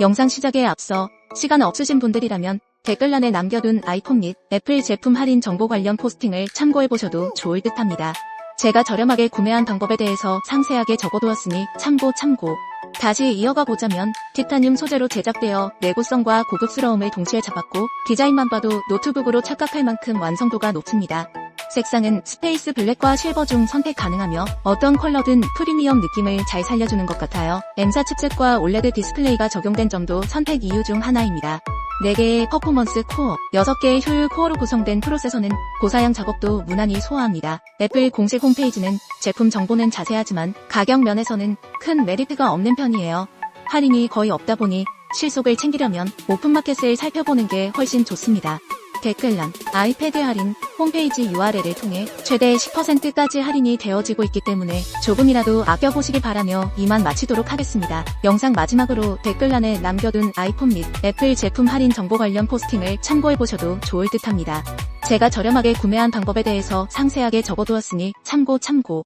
영상 시작에 앞서 시간 없으신 분들이라면 댓글란에 남겨둔 아이폰 및 애플 제품 할인 정보 관련 포스팅을 참고해보셔도 좋을 듯 합니다. 제가 저렴하게 구매한 방법에 대해서 상세하게 적어두었으니 참고 참고. 다시 이어가 보자면 티타늄 소재로 제작되어 내구성과 고급스러움을 동시에 잡았고 디자인만 봐도 노트북으로 착각할 만큼 완성도가 높습니다. 색상은 스페이스 블랙과 실버 중 선택 가능하며 어떤 컬러든 프리미엄 느낌을 잘 살려주는 것 같아요. M사 칩셋과 올레드 디스플레이가 적용된 점도 선택 이유 중 하나입니다. 4개의 퍼포먼스 코어, 6개의 효율 코어로 구성된 프로세서는 고사양 작업도 무난히 소화합니다. 애플 공식 홈페이지는 제품 정보는 자세하지만 가격 면에서는 큰 메리트가 없는 편이에요. 할인이 거의 없다 보니 실속을 챙기려면 오픈마켓을 살펴보는 게 훨씬 좋습니다. 댓글란 아이패드 할인 홈페이지 URL을 통해 최대 10%까지 할인이 되어지고 있기 때문에 조금이라도 아껴보시길 바라며 이만 마치도록 하겠습니다. 영상 마지막으로 댓글란에 남겨둔 아이폰 및 애플 제품 할인 정보 관련 포스팅을 참고해보셔도 좋을 듯 합니다. 제가 저렴하게 구매한 방법에 대해서 상세하게 적어두었으니 참고 참고